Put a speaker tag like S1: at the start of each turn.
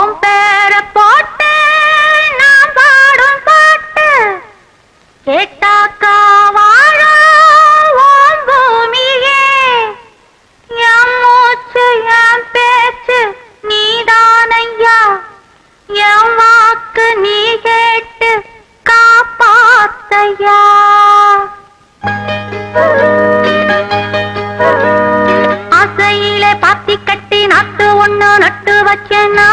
S1: ஓம் பேர போட்டு நாம் பாடும் பாட்டு. கேட்டாக்கா வாழ ஓம் பூமியே என் மூச்சு என் பேச்சு நீதானையா? என் வாக்கு நீ கேட்டு காப்பாத்தையா? அசையிலே பாத்தி கட்டி நட்டு ஒண்ணு நட்டு வச்சனா